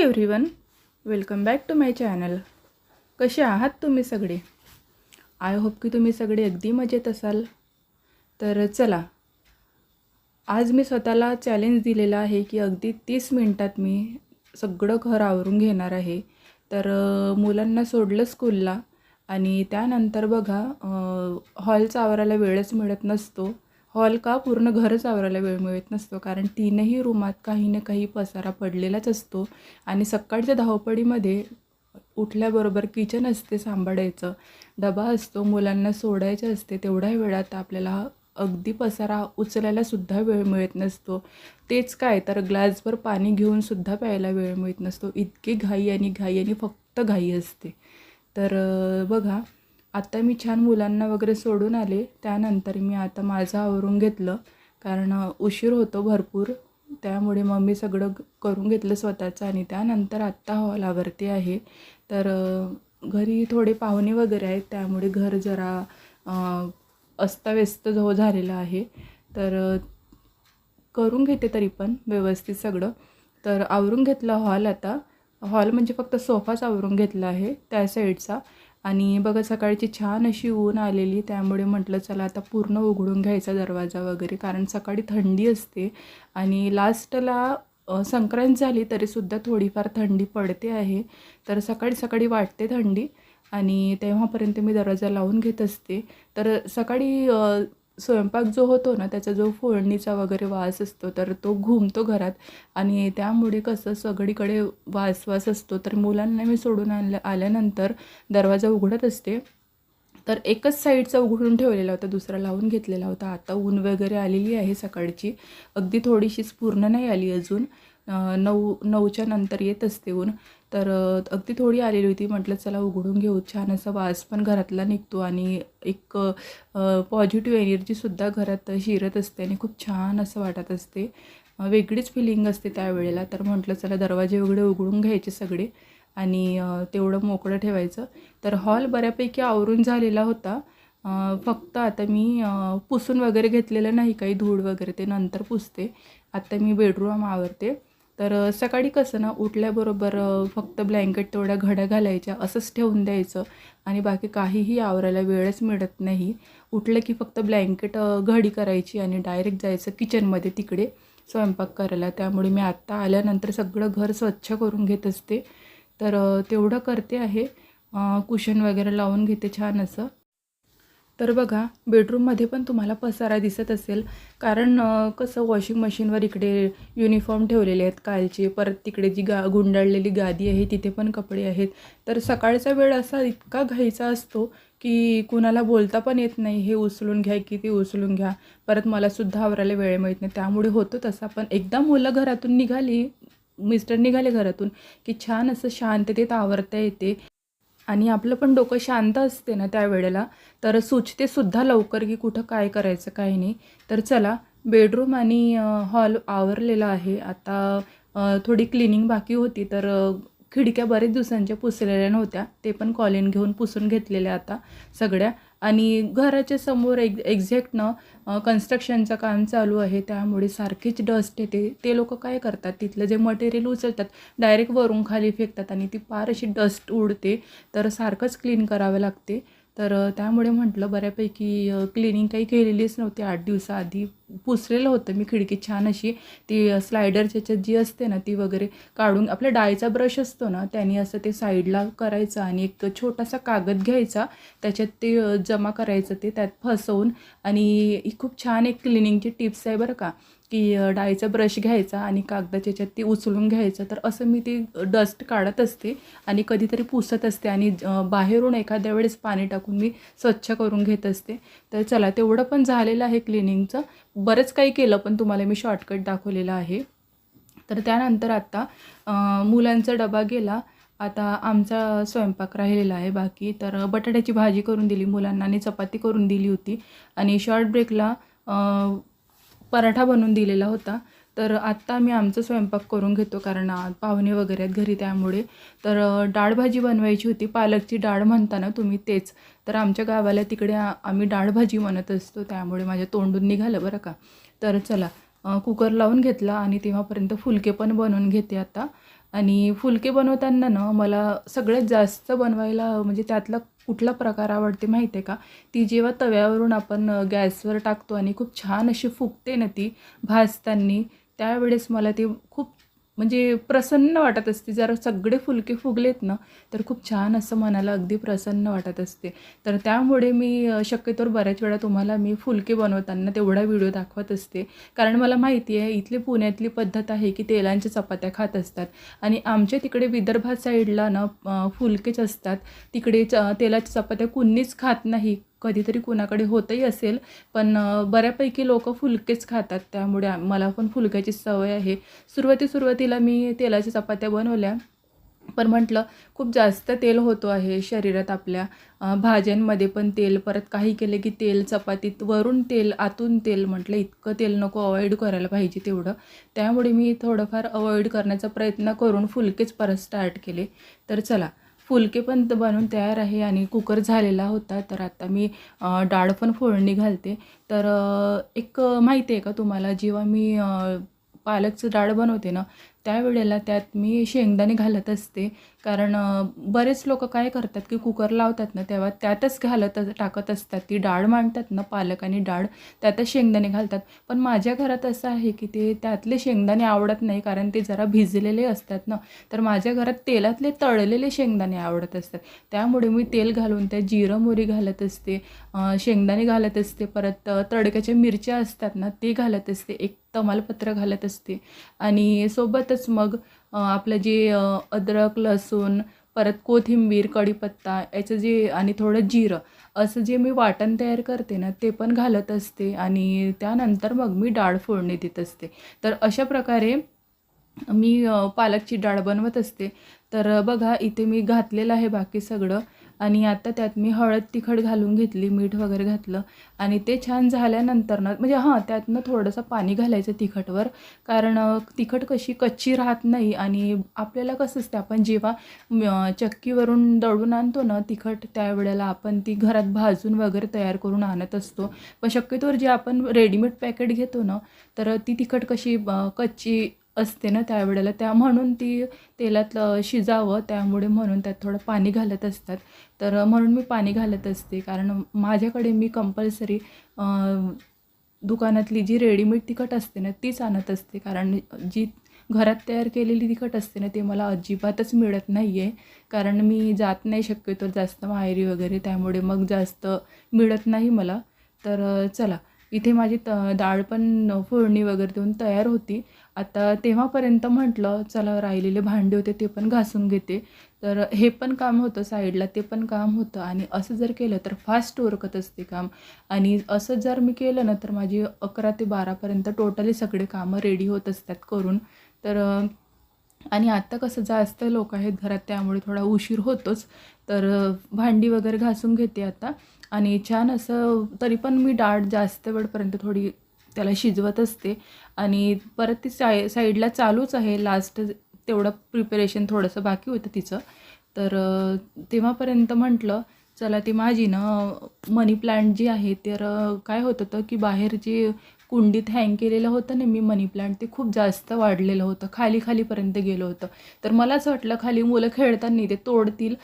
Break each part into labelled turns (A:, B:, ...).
A: Hi everyone welcome back to my channel कसे आहात तुम्ही सगळे? आय होप की तुम्ही सगळे अगदी मजेत असाल. तर चला आज मी स्वतःला चॅलेंज दिलेला आहे की अगदी तीस मिनटात मी सगळं घर आवरून घेणार आहे. तर मुलांना सोडलं स्कूलला आणि त्यानंतर बघा हॉलचा आवरायला वेळच मिळत नसतो. हॉल का पूर्ण घरच आवरायला वेळ मिळत नसतो. कारण तीनही रूमात काही ना काही पसारा पडलेलाच असतो. आणि सकाळच्या धावपळीमध्ये उठल्याबरोबर किचन असते सांभाळायचं. डबा असतो मुलांना सोडायचं असते तेवढ्या वेळात आपल्याला अगदी पसारा उचलायला सुद्धा वेळ मिळत नसतो. तेच काय तर ग्लासभर पाणी घेऊन सुद्धा प्यायला वेळ मिळत नसतो. इतकी घाई आणि घाई आणि फक्त घाई असते. तर बघा आत्ता मी छान मुलांना वगैरे सोडून आले. त्यानंतर मी आता माझं आवरून घेतलं. कारण उशीर होतो भरपूर. त्यामुळे मग मी सगळं करून घेतलं स्वतःचं आणि त्यानंतर आत्ता हॉलावरती आहे. तर घरी थोडे पाहुणे वगैरे आहेत. त्यामुळे घर जरा अस्ताव्यस्त जो झालेलं आहे. तर करून घेते तरी पण व्यवस्थित सगळं. तर आवरून घेतलं हॉल आता. हॉल म्हणजे फक्त सोफाच आवरून घेतला आहे त्या साईडचा. आणि बघा सकाळची छान अशी ऊन आलेली त्यामुळे म्हटलं चला आता पूर्ण उघडून घ्यायचा दरवाजा वगैरे कारण सकाळी थंडी असते. आणि लास्टला संक्रांत झाली तरीसुद्धा थोडीफार थंडी पडते आहे. तर सकाळी सकाळी वाटते थंडी. आणि तेव्हापर्यंत मी दरवाजा लावून घेत असते. तर सकाळी स्वयंपाक जो होतो ना त्याचा जो फोडणीचा वगैरे वास असतो तर तो घुमतो घरात. आणि त्यामुळे कसं सगळीकडे वास वास असतो. तर मुलांना मी सोडून आणल्या आल्यानंतर दरवाजा उघडत असते. तर एकच साईडचा उघडून ठेवलेला होता दुसरा लावून घेतलेला होता. आता ऊन वगैरे आलेली आहे सकाळची. अगदी थोडीशीच पूर्ण नाही आली अजून. नऊ नऊच्या नंतर येत असते ऊन. तर अगदी थोडी आलेली होती. म्हटलं चला उघडून घेऊ. छान असा वास पण घरातला निघतो आणि एक पॉझिटिव्ह एनर्जीसुद्धा घरात शिरत असते आणि खूप छान असं वाटत असते. वेगळीच फिलिंग असते त्यावेळेला. तर म्हटलं चला दरवाजे वगैरे उघडून घ्यायचे सगळे आणि तेवढं मोकळं ठेवायचं. तर हॉल बऱ्यापैकी आवरून झालेला होता. फक्त आता मी पुसून वगैरे घेतलेलं नाही. काही धूळ वगैरे ते नंतर पुसते. आत्ता मी बेडरूम आवरते. तर सकाळी कसं ना उठल्याबरोबर फक्त ब्लँकेट तेवढ्या घड्या घालायच्या असंच ठेवून द्यायचं आणि बाकी काहीही आवरायला वेळच मिळत नाही. उठलं की फक्त ब्लँकेट घडी करायची आणि डायरेक्ट जायचं किचनमध्ये तिकडे स्वयंपाक करायला. त्यामुळे मी आत्ता आल्यानंतर सगळं घर स्वच्छ करून घेत असते. तर तेवढं करते आहे. कुशन वगैरे लावून घेते छान असं. तर बघा बेडरूममध्ये पण तुम्हाला पसारा दिसत असेल. कारण कसं वॉशिंग मशीनवर इकडे युनिफॉर्म ठेवलेले आहेत कालचे. परत तिकडे जी गा गुंडाळलेली गादी आहे तिथे पण कपडे आहेत. तर सकाळचा वेळ असा इतका घाईचा असतो की कुणाला बोलता पण येत नाही. हे उचलून घ्या की ते उचलून घ्या. परत मलासुद्धा आवरायला वेळ मिळत नाही. त्यामुळे होतो तसा. पण एकदा मुलं घरातून निघाली मिस्टर निघाले घरातून की छान असं शांततेत आवरता येते. आणि आपलं पण डोकं शांत असते ना त्यावेळेला तर सुचते सुद्धा लवकर की कुठं काय करायचं काय नाही. तर चला बेडरूम आणि हॉल आवरलेला आहे. आता थोडी क्लिनिंग बाकी होती तर खिडक्या बरेच दिवसांच्या पुसलेल्या नव्हत्या. ते पण कॉलिन घेऊन पुसून घेतलेल्या आता सगळ्या. आणि घराच्या समोर एक एक्झॅक्टनं कन्स्ट्रक्शनचं काम चालू आहे त्यामुळे सारखीच डस्ट येते. ते लोक काय करतात तिथलं जे मटेरियल उचलतात डायरेक्ट वरून खाली फेकतात आणि ती फार अशी डस्ट उडते तर सारखंच क्लीन करावं लागते. तर त्यामुळे म्हटलं बऱ्यापैकी क्लिनिंग काही केलेलीच नव्हती. आठ दिवसाआधी पुसलेलं होतं मी खिडकी छान अशी. ती स्लायडरच्या ह्याच्यात जी असते ना ती वगैरे काढून आपल्या डाळीचा ब्रश असतो ना त्यांनी असं ते साईडला करायचं आणि एक छोटासा कागद घ्यायचा. त्याच्यात ते जमा करायचं ते त्यात फसवून आणि ही खूप छान एक क्लिनिंगची टिप्स आहे बरं का. की डाळीचा ब्रश घ्यायचा आणि कागदाच्या याच्यात ते उचलून घ्यायचं. तर असं मी ती डस्ट काढत असते आणि कधीतरी पुसत असते आणि बाहेरून एखाद्या वेळेस पाणी टाकून मी स्वच्छ करून घेत असते. तर चला तेवढं पण झालेलं आहे क्लिनिंगचं. बरंच काही केलं पण तुम्हाला मी शॉर्टकट दाखवलेलं आहे. तर त्यानंतर आत्ता मुलांचा डबा गेला. आता आमचा स्वयंपाक राहिलेला आहे बाकी. तर बटाट्याची भाजी करून दिली मुलांना आणि चपाती करून दिली होती. आणि शॉर्ट ब्रेकला पराठा बनवून दिलेला होता. तर आत्ता आम्ही आमचं स्वयंपाक करून घेतो कारण पाहुणे वगैरे आहेत घरी त्यामुळे. तर डाळ भाजी बनवायची होती. पालकची डाळ म्हणता ना तुम्ही तेच. तर आमच्या गावाला तिकडे आम्ही डाळ भाजी म्हणत असतो. त्यामुळे माझ्या तोंडून निघालं बरं का. तर चला कुकर लावून घेतला आणि तेव्हापर्यंत फुलके पण बनवून घेते आता. आणि फुलके बनवताना ना मला सगळ्यात जास्त बनवायला म्हणजे त्यातला कुठला प्रकार आवडते माहिती आहे का? ती जेव्हा तव्यावरून आपण गॅसवर टाकतो आणि खूप छान अशी फुगते ना ती भाजताना त्यावेळेस मला ते खूप म्हणजे प्रसन्न वाटत असते. जर सगळे फुलके फुगलेत ना तर खूप छान असं मनाला अगदी प्रसन्न वाटत असते. तर त्यामुळे मी शक्यतोवर बऱ्याच वेळा तुम्हाला मी फुलके बनवताना तेवढा व्हिडिओ दाखवत असते. कारण मला माहिती आहे इथली पुण्यातली पद्धत आहे की तेलांच्या चपात्या खात असतात. आणि आमच्या तिकडे विदर्भात साईडला ना फुलकेच असतात. तिकडे च तेलाच्या चपात्या कुणीच खात नाही. कधीतरी कुणाकडे होतही असेल पण बऱ्यापैकी लोक फुलकेच खातात. त्यामुळे मला पण फुलक्याची सवय आहे. सुरुवाती सुरुवातीला मी तेलाच्या चपात्या बनवल्या. पण म्हटलं खूप जास्त तेल होतो आहे शरीरात आपल्या. भाज्यांमध्ये पण तेल परत काही केले की तेल चपातीत वरून तेल आतून तेल म्हटलं इतकं तेल नको अवॉइड करायला पाहिजे तेवढं. त्यामुळे मी थोडंफार अवॉइड करण्याचा प्रयत्न करून फुलकेच परत स्टार्ट केले. तर चला फुलके पण बनवून तयार आहे आणि कुकर झालेला होता. तर आता मी डाळ पण फोडणी घालते. तर एक माहिती आहे का तुम्हाला? जेव्हा मी पालकचं डाळ बनवते ना त्यावेळेला त्यात मी शेंगदाणे घालत असते. कारण बरेच लोक काय करतात की कुकर लावतात ना तेव्हा त्यातच घालत टाकत असतात. ती डाळ मांडतात ना पालक आणि डाळ त्यातच शेंगदाणे घालतात. पण माझ्या घरात असं आहे की ते त्यातले शेंगदाणे आवडत नाही कारण ते जरा भिजलेले असतात ना. तर माझ्या घरात तेलातले तळलेले शेंगदाणे आवडत असतात. त्यामुळे मी तेल घालून त्यात जिरं मोहरी घालत असते. शेंगदाणे घालत असते. परत तडक्याच्या मिरच्या असतात ना ते घालत असते. एक तमालपत्र घालत असते. आणि सोबत सोबतच मग आपलं जे अद्रक लसूण परत कोथिंबीर कढीपत्ता याचं जे आणि थोडं जिरं असं जे मी वाटण तयार करते ना ते पण घालत असते. आणि त्यानंतर मग मी डाळ फोडणी देत असते. तर अशा प्रकारे मी पालकची डाळ बनवत असते. तर बघा इथे मी घातलेलं आहे बाकी सगळं. आणि आता त्यात मी हळद तिखट घालून घेतली मीठ वगैरे घातलं आणि ते छान झाल्यानंतर ना म्हणजे हां त्यातनं थोडंसं पाणी घालायचं तिखटवर. कारण तिखट कशी कच्ची राहत नाही आणि आपल्याला कसं असते आपण जेव्हा चक्कीवरून दळून आणतो ना तिखट त्यावेळेला आपण ती घरात भाजून वगैरे तयार करून आणत असतो. पण शक्यतोवर जे आपण रेडीमेड पॅकेट घेतो ना तर ती तिखट कशी कच्ची असते ना त्यावेळेला त्या म्हणून ती तेलात शिजावं. त्यामुळे म्हणून त्यात थोडं पाणी घालत असतात. तर म्हणून मी पाणी घालत असते. कारण माझ्याकडे मी कंपल्सरी दुकानातली जी रेडीमेड तिखट असते ना तीच आणत असते. कारण जी घरात तयार केलेली तिखट असते ना ते मला अजिबातच मिळत नाही आहे कारण मी जात नाही शक्यतो जास्त माहेरी वगैरे. त्यामुळे मग जास्त मिळत नाही मला. तर चला. इथे माझी त डाळ पण फोडणी वगैरे देऊन तयार होती. आता तेव्हापर्यंत म्हटलं चला राहिलेले भांडे होते ते पण घासून घेते. तर हे पण काम होतं साईडला ते पण काम होतं. आणि असं जर केलं तर फास्ट उरकत असते काम. आणि असं जर मी केलं ना तर माझी अकरा ते बारापर्यंत टोटली सगळे कामं रेडी होत असतात करून. तर आणि आत्ता कसं जास्त लोक आहेत घरात त्यामुळे थोडा उशीर होतोच. तर भांडी वगैरे घासून घेते आता. आणि छान असं तरी पण मी डाळ जास्त वेळपर्यंत थोडी त्याला शिजवत असते. आणि परत ती साय साईडला चालूच आहे. लास्ट तेवढं प्रिपरेशन थोडंसं बाकी होतं तिचं. तर तेव्हापर्यंत म्हटलं चला ती माझी ना मनी प्लांट जी आहे तर काय होत होतं की बाहेर जे कुंडीत हँग केलेलं होतं ना मी मनी प्लांट ते खूप जास्त वाढलेलं होतं. खाली खालीपर्यंत गेलं होतं. तर मलाच वाटलं खाली मुलं खेळताना ते तोडतील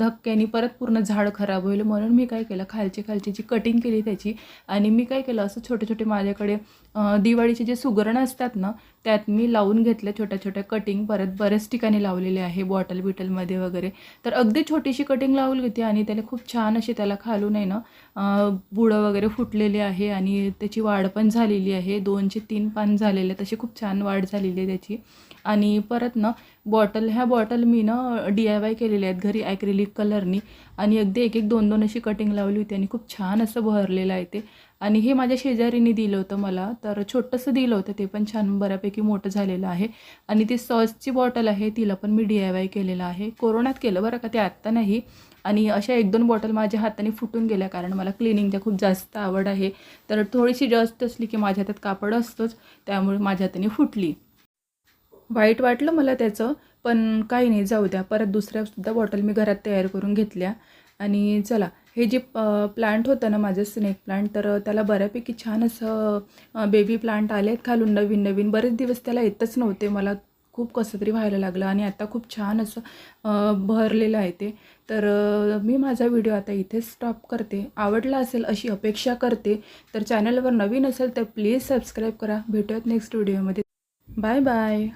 A: धक्क्याने परत पूर्ण झाड खराब होईल म्हणून मी काय केलं खालची खालची जी कटिंग केली त्याची आणि मी काय केलं असं छोटे छोटे माझ्याकडे दिवाळीचे जे सुगरण असतात ना त्यात मी लावून घेतल्या छोट्या छोट्या कटिंग परत बऱ्याच ठिकाणी लावलेले आहे बॉटल बिटलमध्ये वगैरे. तर अगदी छोटीशी कटिंग लावली होती आणि त्याला खूप छान अशी त्याला खालून आहे ना बुडं वगैरे फुटलेली आहे आणि त्याची वाढ पण झालेली आहे. दोनशे तीन पान झालेले तशी खूप छान वाढ झालेली आहे त्याची. आणि परत ना बॉटल ह्या बॉटल मी ना डी आय वाय केलेल्या आहेत घरी ॲक्रिलिक कलरनी आणि अगदी एक एक दोन दोन अशी कटिंग लावली होती आणि खूप छान असं भरलेलं आहे ते. आणि हे माझ्या शेजारीने दिलं होतं मला. तर छोटंसं दिलं होतं ते पण छान बऱ्यापैकी मोठं झालेलं आहे. आणि ती सॉसची बॉटल आहे तिला पण मी डी आय वाय केलेलं आहे. कोरोनात केलं बरं का ते आत्ता नाही. आणि अशा एक दोन बॉटल माझ्या हाताने फुटून गेल्या कारण मला क्लिनिंगच्या खूप जास्त आवड आहे. तर थोडीशी डस्ट असली की माझ्या हातात कापड असतोच त्यामुळे माझ्या हाताने फुटली. वाईट वाटलं मला त्याचं पण काही नाही जाऊ द्या. परत दुसऱ्यासुद्धा बॉटल मी घरात तयार करून घेतल्या. आणि चला हे जे प्लांट होतं ना माझं स्नेक प्लांट तर त्याला बऱ्यापैकी छान असं बेबी प्लांट आले आहेत खालून नवीन नवीन. बरेच दिवस त्याला येतच नव्हते. मला खूप कसं तरी व्हायला लागलं आणि आता खूप छान असं बहरलेलं भरलेलं आहे ते. तर मी माझा व्हिडिओ आता इथेच स्टॉप करते. आवडला असेल अशी अपेक्षा करते. तर चॅनलवर नवीन असेल तर प्लीज सबस्क्राईब करा. भेटूयात नेक्स्ट व्हिडिओमध्ये बाय बाय